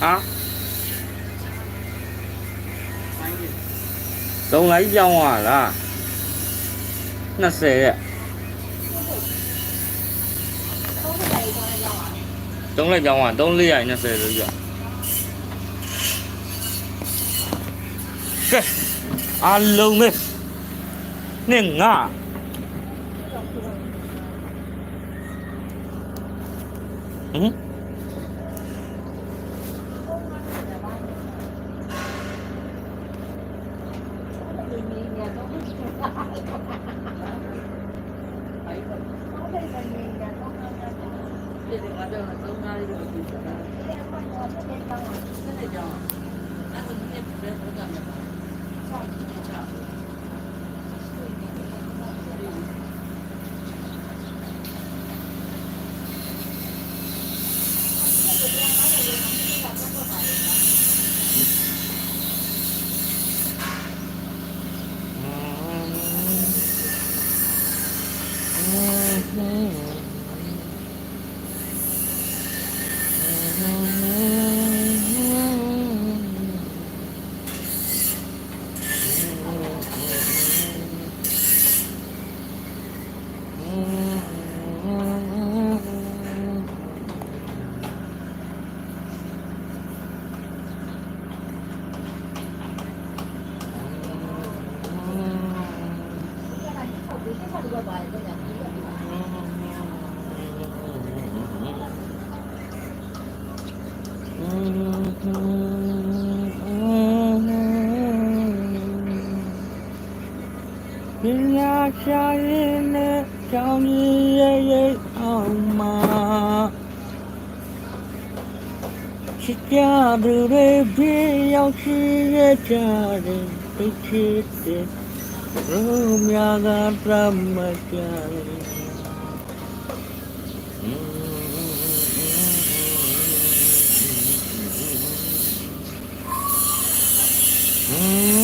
hả? Đâu ngáy dâu à là nó xì đúng là dâu à đúng ly à nó xì được rồi cái alo nghe nên ngà 今天假，今天交了，今天交了。那是明天补交，补。Cadre bir yavşıya cadre biçirdi. Rumyada brahma cadre. Mm-hmm.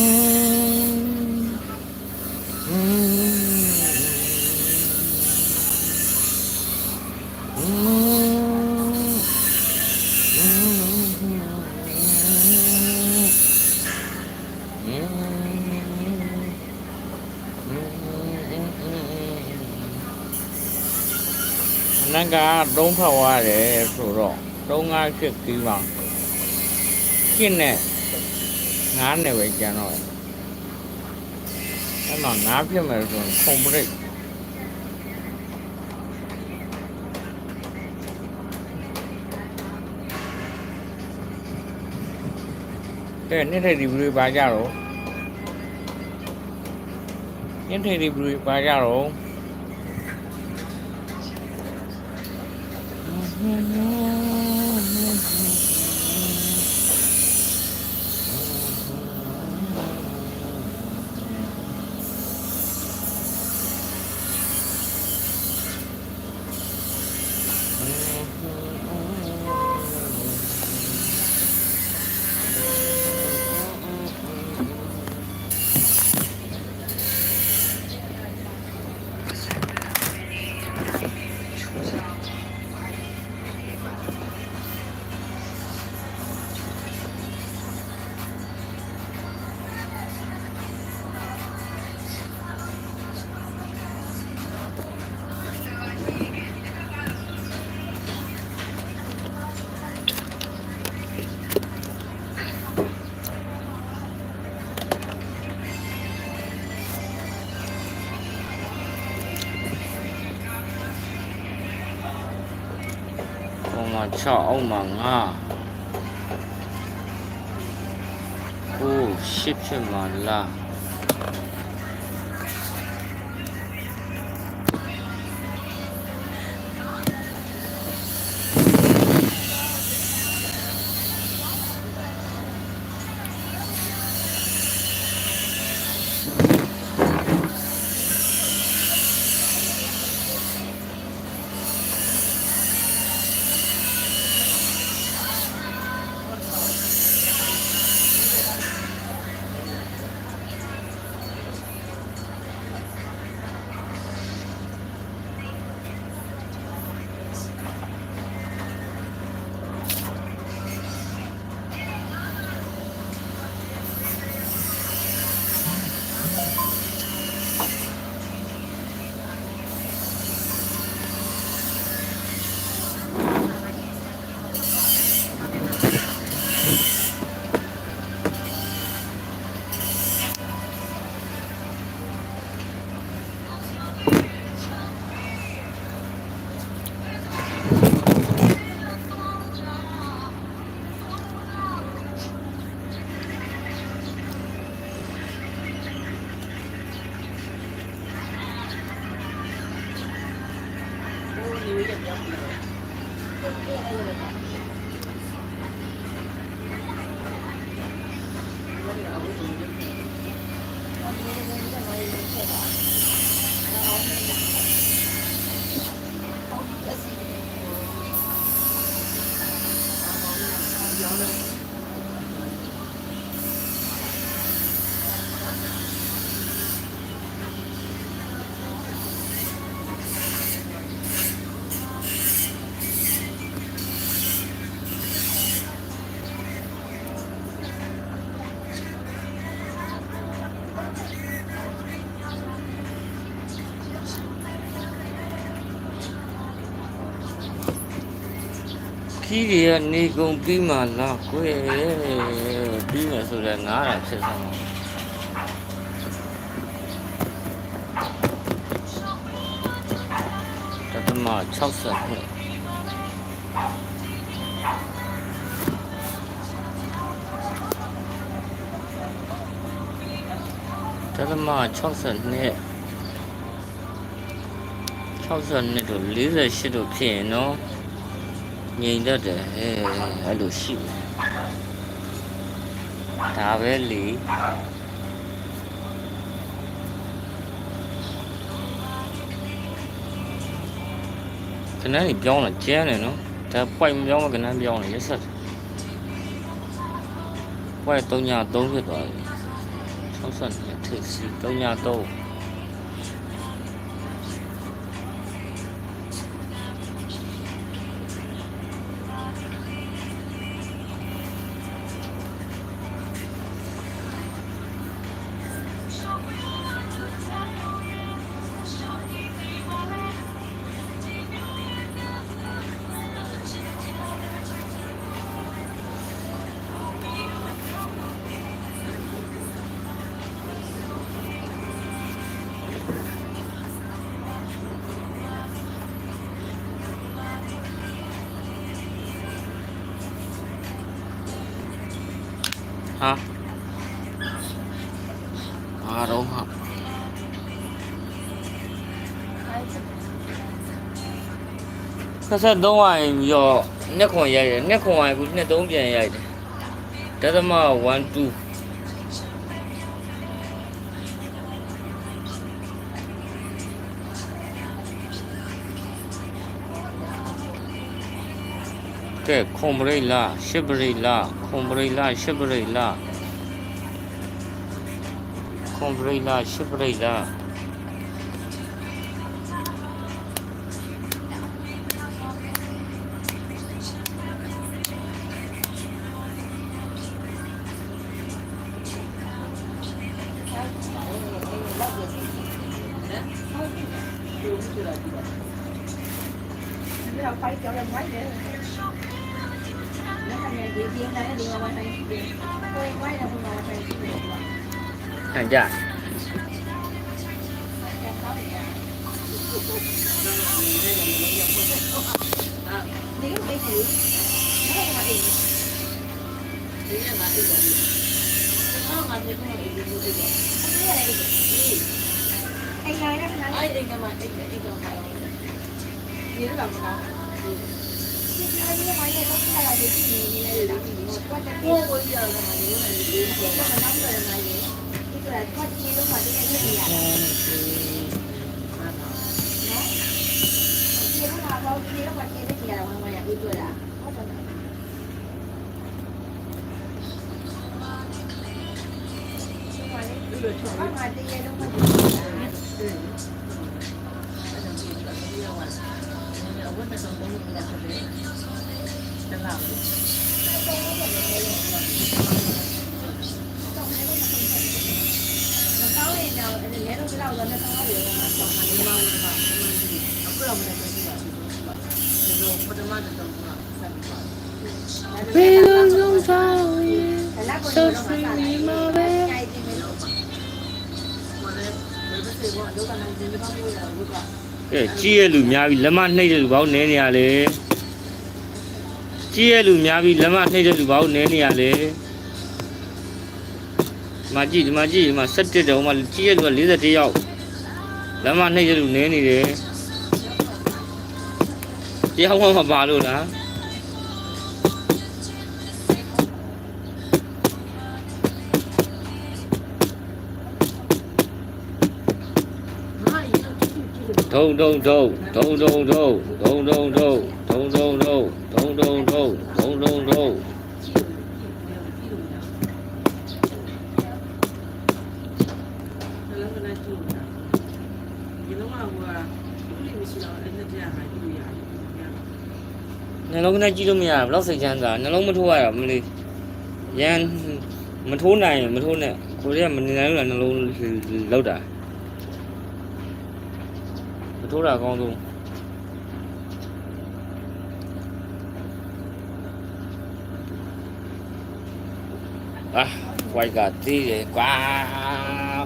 နက်ကတုံးဖောက်ရတယ်ဆိုတော့တုံးငါးဖြစ်ပြီးပါရှင်းနဲ့ငါးနဲ့ပဲကျန်တော့တယ်အဲ့မှာငါးဖြစ်မယ်ဆိုရင်ခုံပရိတ်တဲ့နေ့ထိုင်ဒီဘလူပါကြတော့နေ့ထိုင်ဒီဘလူပါကြတော့ Amen. 6အောက်မှာ9 9 10ဖြစ်မှာလား ခီးတွေကနေကုန်ပြီးမှလားကွယ်ပြီးမှဆိုတော့ငားတာဖြစ်သွားမှာတသမ60နှစ်တသမ60နှစ်60နှစ်တို့48တို့ဖြစ်ရင်နော် ငြိမ်တတ်တယ်အဲအဲ့လိုရှိတယ်ဒါပဲလေခဏလေးပြောင်းလာကျန်းတယ်နော်ဒါပိုက်မပြောင်းမခဏပြောင်းလာရက်ဆက်ပိုက်3ည3ဖြစ်သွားပြီ62ထိပ်စီ3ည3 ဟာအားတော့ဟာဆက်ဆက်သုံးဝိုင်ရောနှစ်ခွန်ရိုက်တယ်နှစ်ခွန်ဝိုင်ကူနှစ်သုံးပြန်ရိုက်တယ်ဒသမ1 2 ကဲခွန်ပရိလာရှစ်ပရိလာခွန်ပရိလာရှစ်ပရိလာခွန်ပရိလာရှစ်ပရိလာ 빼기 사랑하는 그냥 나 이거 사랑하는 이거 이거 이거 사랑해 이거 이거 이거 아이 이거 막 이거 이거 막 얘를 안 먹어 Thank you. 기아랑 황마야 의도야 하잖아. 황마 뒤에 이런 거 있잖아. 응. Hãy subscribe cho kênh Ghiền Mì Gõ Để không bỏ lỡ những video hấp dẫn Có sao đâu. Nhưng mà đi- có mà đi lúc mà đi à? Ừ. Nó thì nào, thì nhớ nó cái đầu rồi nó không có được mà còn mà đi mau mà. Cứ lòng này cái gì vậy? Rồi, bắt đầu mà được rồi. ဘေးလုံးလုံးဆောင်ရင် Sao suy nghĩ mà bé Chạy thì mới lộn mà Mà nếu nó xử bọn lúc nào thì nó bao nhiêu là lúc nào ကဲကြီးရဲ့လူများပြီလက်မနှိပ်တဲ့လူပေါင်းနည်းနေရလေကြီးရဲ့လူများပြီလက်မနှိပ်တဲ့လူပေါင်းနည်းနေရလေဒီမှာကြည့်ဒီမှာကြည့်ဒီမှာ17တောင်မှကြီးရဲ့လူက41ယောက်လက်မနှိပ်တဲ့လူနည်းနေတယ် chứ không không hợp vào được nữa đâu đâu đâu đâu đâu đâu đâu đâu đâu đâu đâu đâu đâu đâu đâu đâu đâu đâu Thank you. ဒုံဒုံဒုံဒုံဒုံဒုံ ကြည့်လို့ကြည့်လို့ရနှလုံးကလည်းကြည့်နေတာဒီလုံးကဟိုကဘူးလေးမရှိတော့အဲ့နဲ့တရားဟာကြည့်လို့ရတယ် နှလုံးနဲ့ကြည့်လို့မရဘူးဘယ်တော့စိတ်ချမ်းသာနှလုံးမထိုးရတော့မလေးရန်မထိုးနိုင်ရင်မထိုးနဲ့ကိုရီးယားမနေနိုင်လို့လားနှလုံးလောက်တာမထိုးတာအကောင်းဆုံးအာဝိုက်ကသေးတယ်ကွာ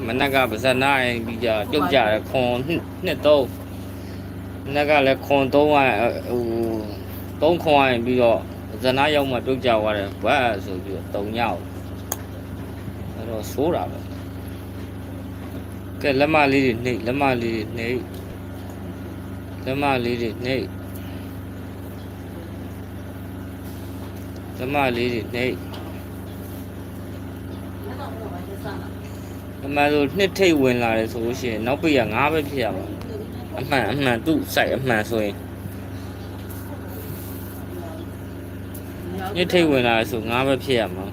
မနက်ကပါဇက်နာရင်ပြီးကြပြုတ်ကြတယ်ခွန်နှစ်နှစ်သုံးမနက်ကလည်းခွန်သုံးရဟို သုံးခွန်ရရင်ပြီးတော့ဇက်နာရောက်မှပြုတ်ကြသွားတယ်ဘတ်ဆိုပြီးတော့တုံညောက်အဲ့တော့ဆိုးတာပဲကဲလက်မလေးတွေနှိပ်လက်မလေးတွေနှိပ်လက်မလေးတွေနှိပ်လက်မလေးတွေနှိပ်အမှန်ဆိုနှစ်ထိတ်ဝင်လာတယ်ဆိုလို့ရှိရင်နောက်ပိတ်က9ပဲဖြစ်ရမှာအမှန်အမှန်သူ့စိုက်အမှန်ဆိုရင် နှစ်ထိတ်ဝင်လာတယ်ဆို9ပဲဖြစ်ရမှာ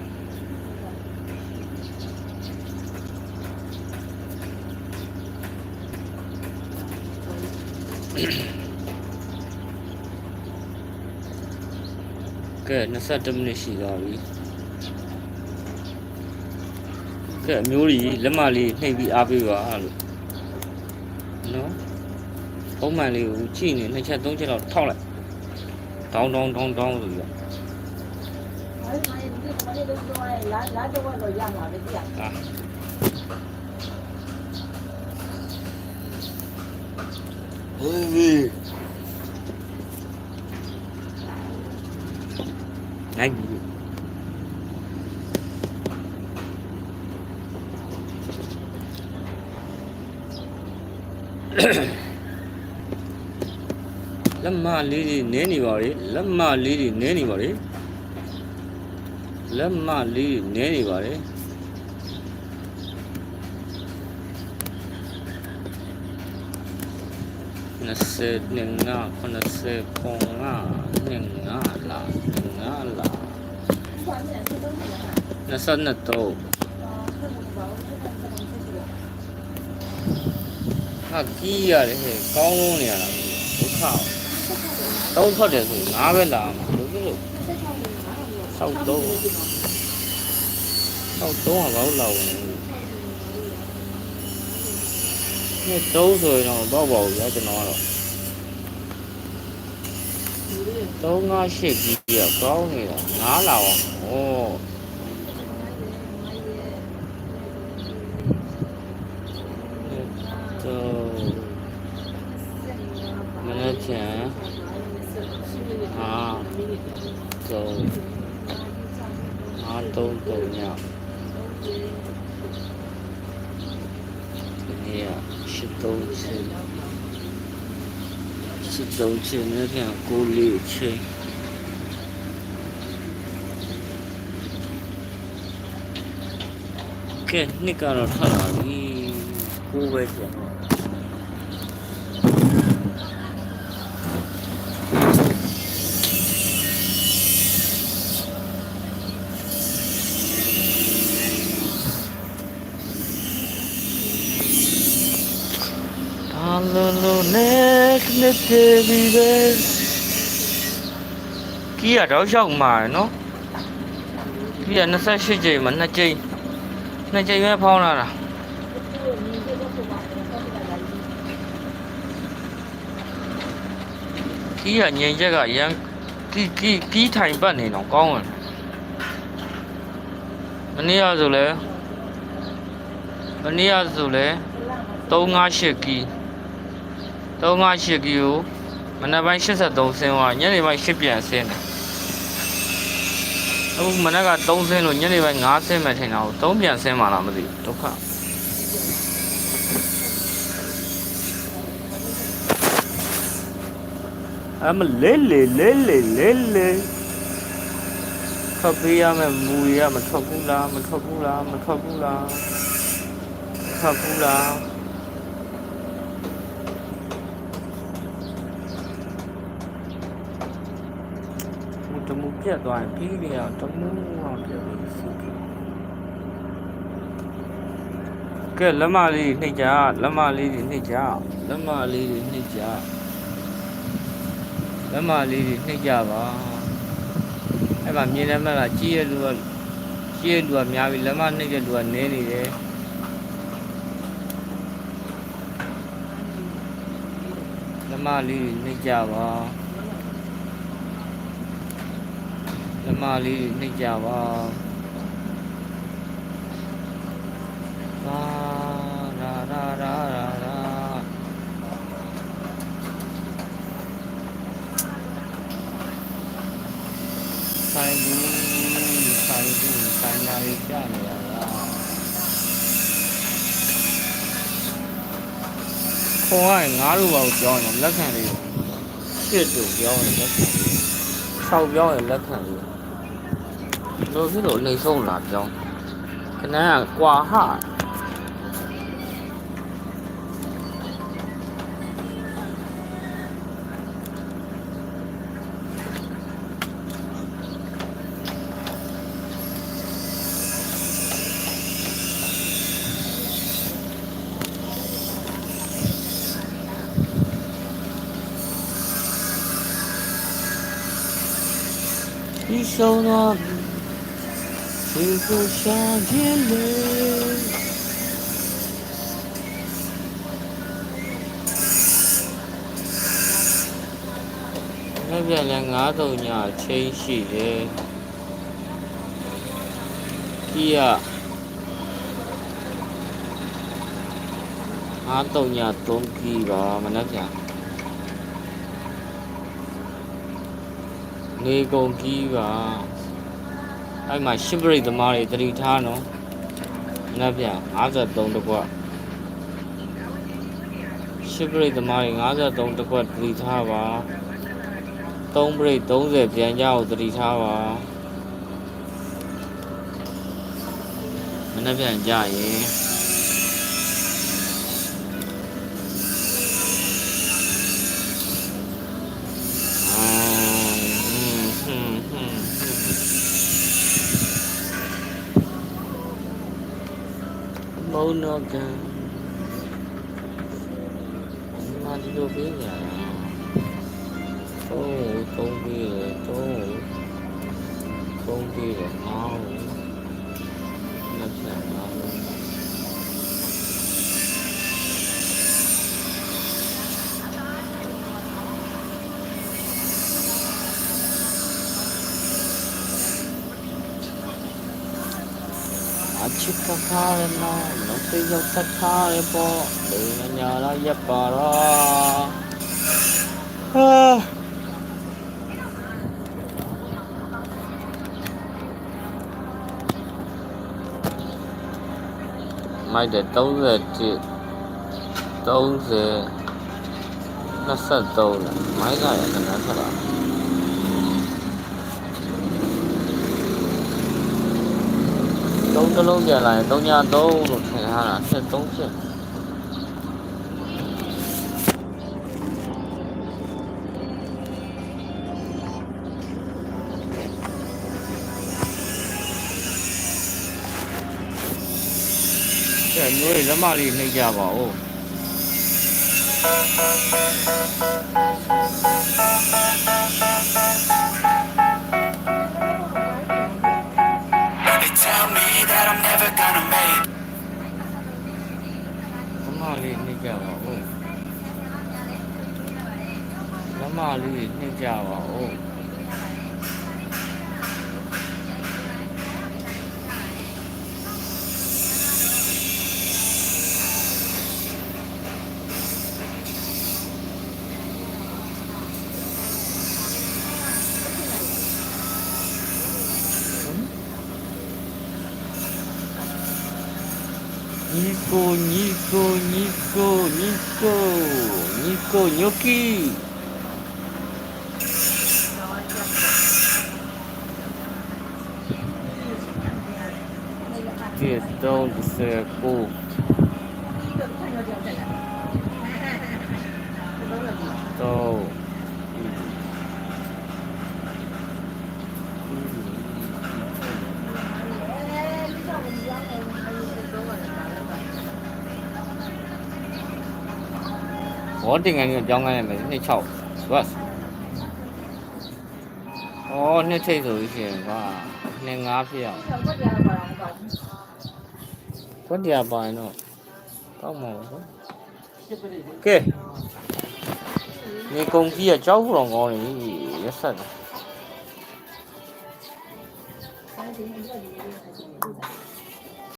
ကဲ21မိနစ်ရှိသွားပြီကဲအမျိုးကြီးလက်မလေးနှိပ်ပြီးအားပေးပါလို့နော်ပုံမှန်လေးကိုကြည့်နေနှစ်ချက်သုံးချက်တော့ထောက်လိုက်တောင်းတောင်းတောင်းတောင်းလို့ရ အဲ့ဒါဒီကမလေးတို့ပြော ရဲလာလာတော့တော့ရမှာပဲကြာအာဟေးဒီနိုင်ပြီလက်မလေးတွေနင်းနေပါလေလက်မလေးတွေနင်းနေပါလေ လက်မလေးတွေနင်းနေပါလေ20နှစ်ငါ90ပုံငါနှစ်ငါလာနှစ်ငါလာ22တော့ဟာကြီးရတယ်ဟဲ့ကောင်းလုံးနေရတာဒုက္ခတောင်းထွက်တယ်ဆိုငါပဲလာမှာလို့လို့ ဆောက်တော့ဆောက်တော့ဘာလို့လာဝင်လဲတုံးဆိုရင်တော့တော့ပါဘူးဗျာကျွန်တော်ကတော့တုံးငါရှစ်ကြီးကကောင်းနေတာငါလာအောင်ဩတော့မနေ့ကအာတော့အားသုံးသုံးညဒီနေ့ရှစ်သုံးချင်း ရှစ်သုံးချင်းနဲ့ပြန်ကိုလေးချင်းကဲနှစ်ကတော့ထွက်လာပြီကိုပဲကျန်တော့ ဘာလို့လို့ နဲ့နဲ့တေးပြီးပဲကြီးရတော့ရောက်မှာနော်ကြီးရ28ကြိမ်မှာ2ကြိမ်2ကြိမ်ပဲဖောင်းလာတာကြီးရငြိမ်ချက်ကရန်ကြီးကြီးကြီးထိုင်ပတ်နေတော့ကောင်းတယ်မနေ့ကဆိုလဲမနေ့ကဆိုလဲ358ကီ 358ကီကိုမနက်ပိုင်း83ဆင်းသွားညနေပိုင်း8ပြန်ဆင်းတယ်အခုမနက်က3ဆင်းလို့ညနေပိုင်း5ဆင်းမှထင်တာကို3ပြန်ဆင်းမှလားမသိဘူးဒုက္ခအမလေးလေးလေးလေးလေးလေးထွက်ပေးရမယ်မူရမထွက်ဘူးလားမထွက်ဘူးလားမထွက်ဘူးလားမထွက်ဘူးလားမတမှု ပြတ်သွားရင်ပြီးနေအောင်တမှုအောင်ပြတ်ပြီးစီးကဲလက်မလေးနှိပ်ကြလက်မလေးတွေနှိပ်ကြလက်မလေးတွေနှိပ်ကြလက်မလေးတွေနှိပ်ကြပါအဲ့မှာမြင်လက်မကကြီးရလူကကြီးရလူကများပြီလက်မနှိပ်တဲ့လူကနည်းနေတယ်လက်မလေးတွေနှိပ်ကြပါ လက်မလေးတွေနှိပ်ကြပါပါရာရာရာရာရာဆိုင်ဘူးဆိုင်ဘူးဆိုင်နာရီကြနေရတာခေါ်ရင်ငါးတို့ပါကိုပြောရင်လက်ခံလေးရှစ်တို့ပြောရင်လက်ခံလေးဆောက်ပြောရင်လက်ခံလေး 여기를 어디서 올라왔죠? 그냥 과하 You show up il nó giờ là ngã đầu nhà trên chỉ kia ngã đầu nhà tôm kỳ đó mà nó chả nghe con kỳ vào အဲ့မှာရှစ်ပရိတ်သမားတွေတတိထားနော်မနှက်ပြန်53တကွရှစ်ပရိတ်သမားတွေ53တကွတတိထားပါ3ပရိတ်30ပြန်ကြအောင်တတိထားပါမနေ့ပြန်ကြရင် Ponoga Mario Villa Có ngủ con Villa Có ngủ con Villa ngon Nắp sạc ngon Chicago, Illinois. Yoksattaripo Vinyanayapara Ah mai để tấu về chị. Tấu giờ nó sợ tàu là máy này là nó sợ. 都这都点来，都家都看下了，这都是。这女的他妈的没家吧哦。Thank you. ကြပါဦးလက်မလေးနှိပ်ကြပါဦး 哥，你去？去走，不走？走。ョキတော့19ဒီတော့ထိုင်ရကြောက်တယ်လားတော့လည်းတော့ဘောတင်ငန်းကြီးကြောင်းငန်းရမယ်26 bus အော်နှစ်ထိပ်ဆိုလို့ရှိရင်ကွာနှစ်ငါးဖြစ်အောင်ဘာကြရပါလဲကွာကွက်တရားပါရင်တော့ကောက်မှာပေါ့ကဲနေကုန်ကြီးကကြောက်ဖို့တော့ကောင်းနေပြီရက်ဆက်တယ်အဲဒီဒီကဒီ